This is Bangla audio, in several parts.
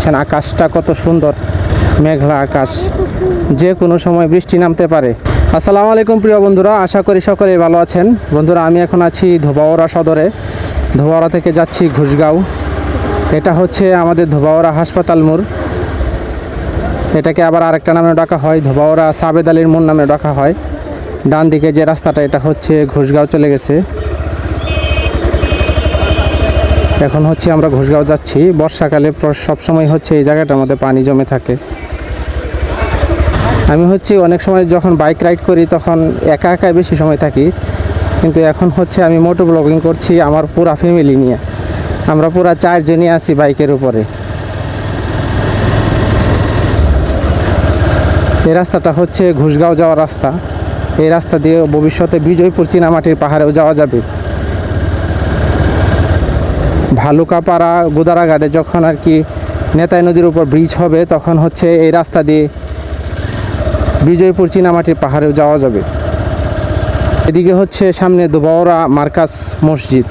দেখছেন আকাশটা কত সুন্দর, মেঘলা আকাশ, যে কোনো সময় বৃষ্টি নামতে পারে। আসসালামু আলাইকুম প্রিয় বন্ধুরা, আশা করি সকলেই ভালো আছেন। বন্ধুরা, আমি এখন আছি ধোবাওড়া সদরে। ধোবাওড়া থেকে যাচ্ছি ঘুষগাঁও এটা হচ্ছে আমাদের ধোবাওড়া হাসপাতাল মোড়। এটাকে আবার আরেকটা নামে ডাকা হয় ধোবাওড়া সাবেদ আলীর মোড় নামে ডাকা হয়। ডান দিকে যে রাস্তাটা, এটা হচ্ছে ঘুষগাঁও চলে গেছে। এখন হচ্ছে আমরা ঘোষগাঁও যাচ্ছি। বর্ষাকালে সবসময় হচ্ছে এই জায়গাটার মধ্যে পানি জমে থাকে। আমি হচ্ছে অনেক সময় যখন বাইক রাইড করি তখন একা একাই বেশি সময় থাকি। কিন্তু এখন হচ্ছে আমি মোটো ব্লগিং করছি আমার পুরা ফ্যামিলি নিয়ে। আমরা পুরা চারজনই আছি বাইকের উপরে। এই রাস্তাটা হচ্ছে ঘুষগাঁও যাওয়ার রাস্তা। এই রাস্তা দিয়ে ভবিষ্যতে বিজয়পুর চীনামাটির পাহাড়েও যাওয়া যাবে। ভালুকাপাড়া গোদারাঘাটে যখন আর কি নেতাই নদীর উপর ব্রিজ হবে, তখন হচ্ছে এই রাস্তা দিয়ে বিজয়পুর চীনামাটির পাহাড়েও যাওয়া যাবে। এদিকে হচ্ছে সামনে দুবাওরা মার্কাস মসজিদ।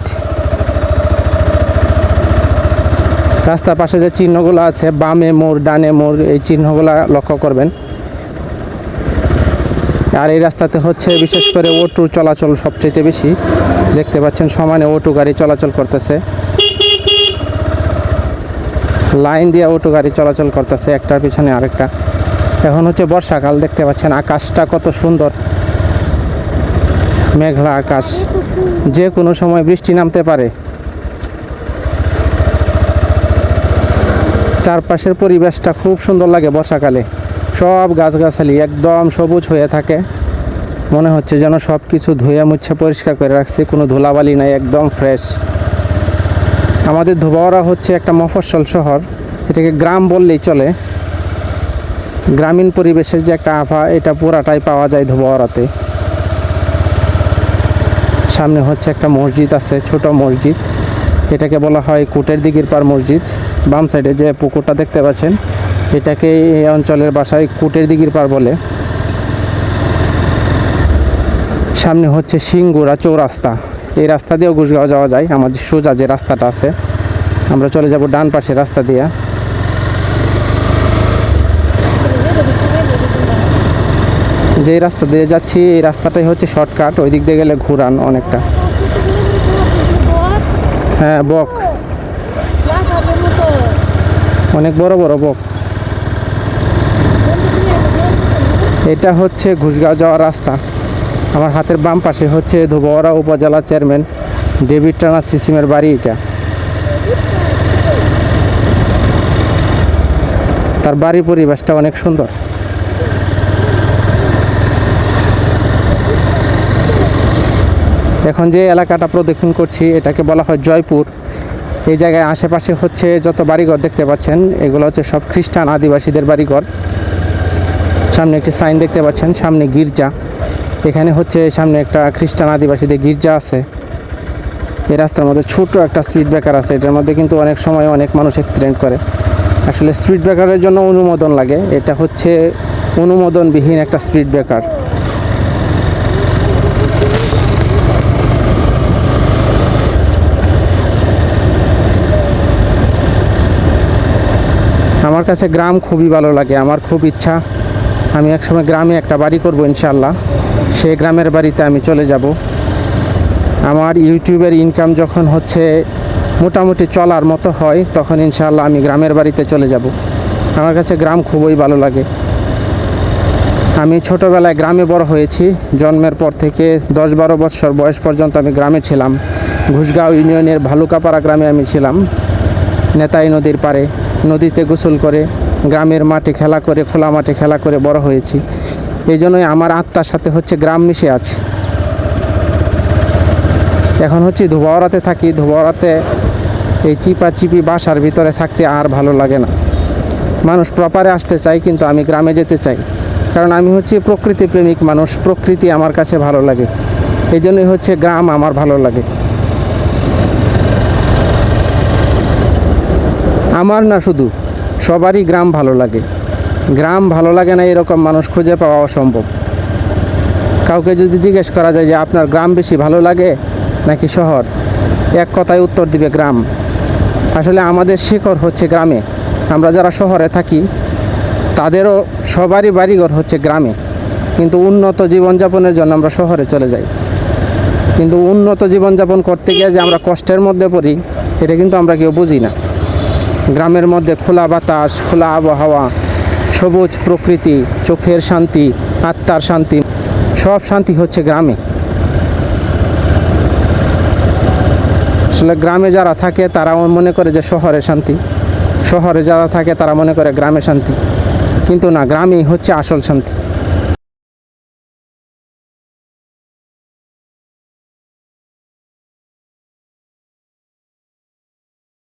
রাস্তার পাশে যে চিহ্নগুলো আছে, বামে মোড়, ডানে মোড়, এই চিহ্নগুলো লক্ষ্য করবেন। আর এই রাস্তাতে হচ্ছে বিশেষ করে অটো চলাচল সবচেয়ে বেশি। দেখতে পাচ্ছেন সমানে অটো গাড়ি চলাচল করতেছে। লাইন দিয়ে অটো গাড়ি চলাচল করতেছে, একটার পিছনে আরেকটা। এখন হচ্ছে বর্ষাকাল, দেখতে পাচ্ছেন আকাশটা কত সুন্দর। মেঘলা আকাশ, যে কোনো সময় বৃষ্টি নামতে পারে। চারপাশের পরিবেশটা খুব সুন্দর লাগে বর্ষাকালে। সব গাছগাছালি একদম সবুজ হয়ে থাকে। মনে হচ্ছে যেন সব কিছু ধুয়ে মুছে পরিষ্কার করে রাখছে, কোনো ধুলাবালি নাই, একদম ফ্রেশ আমাদের ধোবাওড়া হচ্ছে একটা মফস্বল শহর। এটাকে গ্রাম বললেই চলে। গ্রামীণ পরিবেশের যে একটা আভা, এটা পুরাটাই পাওয়া যায় ধোবাওড়াতে সামনে হচ্ছে একটা মসজিদ আছে, ছোট মসজিদ। এটাকে বলা হয় কোটের দিঘির পার মসজিদ। বাম সাইডে যে পুকুরটা দেখতে পাচ্ছেন, এটাকে এই অঞ্চলের বাসায় কোটের দিঘির পার বলে। সামনে হচ্ছে সিঙ্গুরা চৌরাস্তা। এই রাস্তা দিয়েও ঘুষগাঁও যাওয়া যায়। আমাদের সোজা যে রাস্তাটা আছে, আমরা চলে যাব ডান পাশে রাস্তা দিয়ে। যে রাস্তা দিয়ে যাচ্ছি, এই রাস্তাটাই হচ্ছে শর্টকাট। ওই দিক দিয়ে গেলে ঘুরান অনেকটা। হ্যাঁ বক। অনেক বড় বড় বক। এটা হচ্ছে ঘুষগাঁও যাওয়ার রাস্তা। আমার হাতের বাম পাশে হচ্ছে ধুবড়া উপজেলা চেয়ারম্যান ডেভিড টানা সিসিমের বাড়ি এটা। তার বাড়ি পরিবেশটা অনেক সুন্দর। এখন যে এলাকাটা প্রদক্ষিণ করছি, এটাকে বলা হয় জয়পুর। এই জায়গায় আশেপাশে হচ্ছে যত বাড়িঘর দেখতে পাচ্ছেন, এগুলো হচ্ছে সব খ্রিস্টান আদিবাসীদের বাড়িঘর। সামনে একটি সাইন দেখতে পাচ্ছেন, সামনে গির্জা। এখানে হচ্ছে সামনে একটা খ্রিস্টান আদিবাসীদের গির্জা আছে। এই রাস্তার মধ্যে ছোট একটা স্পিড ব্রেকার আছে, এটার মধ্যে কিন্তু অনেক সময় অনেক মানুষ অ্যাক্সিডেন্ট করে। আসলে স্পিড ব্রেকারের জন্য অনুমোদন লাগে, এটা হচ্ছে অনুমোদনবিহীন একটা স্পিড ব্রেকার। আমার কাছে গ্রাম খুবই ভালো লাগে, আমার খুব ইচ্ছা। আমি একসময় গ্রামে একটা বাড়ি করব ইনশাল্লাহ সেই গ্রামের বাড়িতে আমি চলে যাব। আমার ইউটিউবের ইনকাম যখন হচ্ছে মোটামুটি চলার মতো হয়, তখন ইনশাল্লাহ আমি গ্রামের বাড়িতে চলে যাব। আমার কাছে গ্রাম খুবই ভালো লাগে। আমি ছোটোবেলায় গ্রামে বড় হয়েছি। জন্মের পর থেকে দশ বারো বছর বয়স পর্যন্ত আমি গ্রামে ছিলাম। ঘুষগাঁও ইউনিয়নের ভালুকাপাড়া গ্রামে আমি ছিলাম। নেতাই নদীর পাড়ে। নদীতে গোসল করে গ্রামের মাঠে খেলা করে, খোলা মাঠে খেলা করে বড় হয়েছি। এই জন্যই আমার আত্মার সাথে হচ্ছে গ্রাম মিশে আছে। এখন হচ্ছে ধোবাওড়াতে থাকি ধোবাওড়াতে এই চিপা চিপি বাসার ভিতরে থাকতে আর ভালো লাগে না। মানুষ প্রপারে আসতে চায়, কিন্তু আমি গ্রামে যেতে চাই। কারণ আমি হচ্ছে প্রকৃতি প্রেমিক মানুষ, প্রকৃতি আমার কাছে ভালো লাগে। এই জন্যই হচ্ছে গ্রাম আমার ভালো লাগে। আমার না শুধু, সবারই গ্রাম ভালো লাগে। গ্রাম ভালো লাগে না, এরকম মানুষ খুঁজে পাওয়া অসম্ভব। কাউকে যদি জিজ্ঞেস করা যায় যে আপনার গ্রাম বেশি ভালো লাগে নাকি শহর, এক কথায় উত্তর দিবে গ্রাম। আসলে আমাদের শিকড় হচ্ছে গ্রামে। আমরা যারা শহরে থাকি, তাদেরও সবারই বাড়িঘর হচ্ছে গ্রামে। কিন্তু উন্নত জীবনযাপনের জন্য আমরা শহরে চলে যাই। কিন্তু উন্নত জীবনযাপন করতে গিয়ে যে আমরা কষ্টের মধ্যে পড়ি, এটা কিন্তু আমরা কেউ বুঝি না। গ্রামের মধ্যে খোলা বাতাস, খোলা আবহাওয়া সবুজ প্রকৃতি, চোখের শান্তি, আত্মার শান্তি, সব শান্তি হচ্ছে গ্রামে। আসলে গ্রামে যারা থাকে, তারা মনে করে যে শহরে শান্তি। শহরে যারা থাকে, তারা মনে করে গ্রামে শান্তি। কিন্তু না, গ্রামেই হচ্ছে আসল শান্তি।